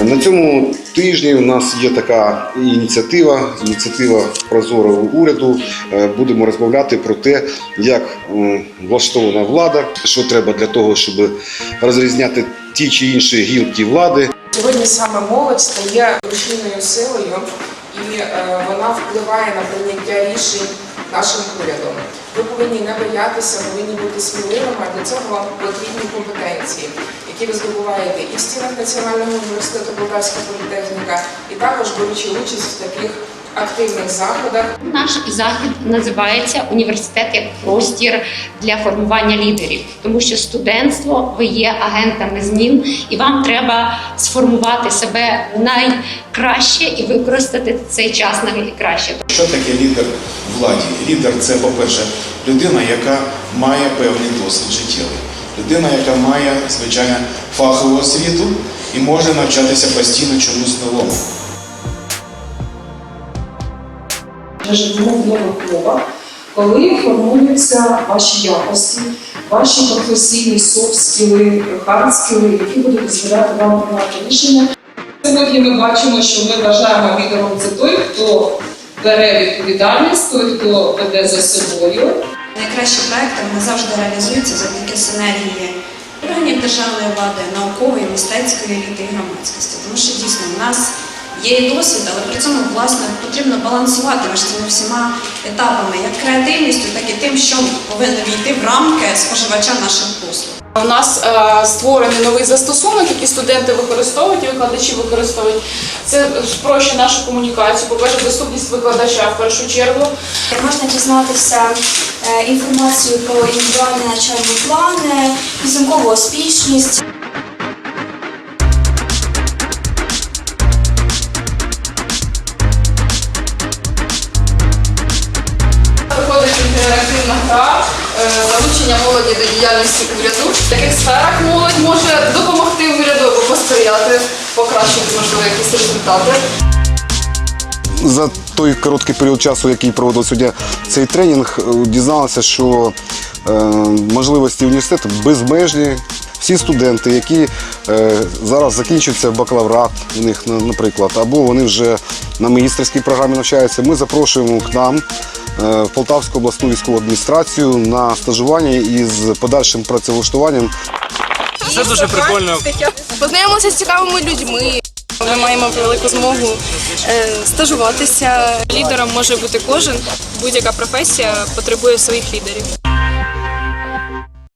Е, На цьому тижні у нас є така ініціатива, ініціатива прозорого уряду. Е, Будемо розмовляти про те, як влаштована влада, що треба для того, щоб розрізняти ті чи інші гілки влади. Сьогодні саме молодь стає рушійною силою, і е, вона впливає на прийняття рішень нашим урядом. Ви повинні не боятися, повинні бути сміливими. Для цього вам потрібні компетенції, які ви здобуваєте і в стінах Національного університету Полтавська політехніка, і також беручи участь в таких активних заходах. Наш захід називається університет як простір для формування лідерів, тому що студентство ви є агентами змін, і вам треба сформувати себе найкраще і використати цей час найкраще. Що таке лідер владі? Лідер це, по-перше, людина, яка має певний досвід життєвий, людина, яка має, звичайно, фахову освіту і може навчатися постійно чомусь новому. живемо в нових умовах, коли формуються ваші якості, ваші професійні софт-скіли, хард-скіли, які будуть дозволяти вам приймати рішення. Сьогодні ми бачимо, що ми вважаємо лідером це той, хто бере відповідальність, той, хто веде за собою. Найкращі проекти вони завжди реалізуються завдяки синергії органів державної влади, наукової, мистецької еліти і громадськості. Тому що дійсно в нас є і досвід, але при цьому власне потрібно балансувати між цими всіма етапами, як креативністю, так і тим, що повинно війти в рамки споживача наших послуг. У нас е, створений новий застосунок, який студенти використовують і викладачі використовують. Це спрощує нашу комунікацію. По-перше, доступність викладача в першу чергу. Можна дізнатися е, інформацію про індивідуальні навчальні плани, підсумкову успішність. Залучення молоді до діяльності уряду. В таких сферах молодь може допомогти уряду або посприяти, покращити можливо якісь результати. За той короткий період часу, який проводив сьогодні цей тренінг, е, дізналися, що е, можливості університету безмежні. Всі студенти, які е, зараз закінчуються бакалаврат, у них, наприклад, або вони вже на магістерській програмі навчаються, ми запрошуємо к нам в Полтавську обласну військову адміністрацію на стажування із подальшим працевлаштуванням Це дуже прикольно. Познайомилися з цікавими людьми. Ми маємо велику змогу е, стажуватися. Лідером може бути кожен, будь-яка професія потребує своїх лідерів.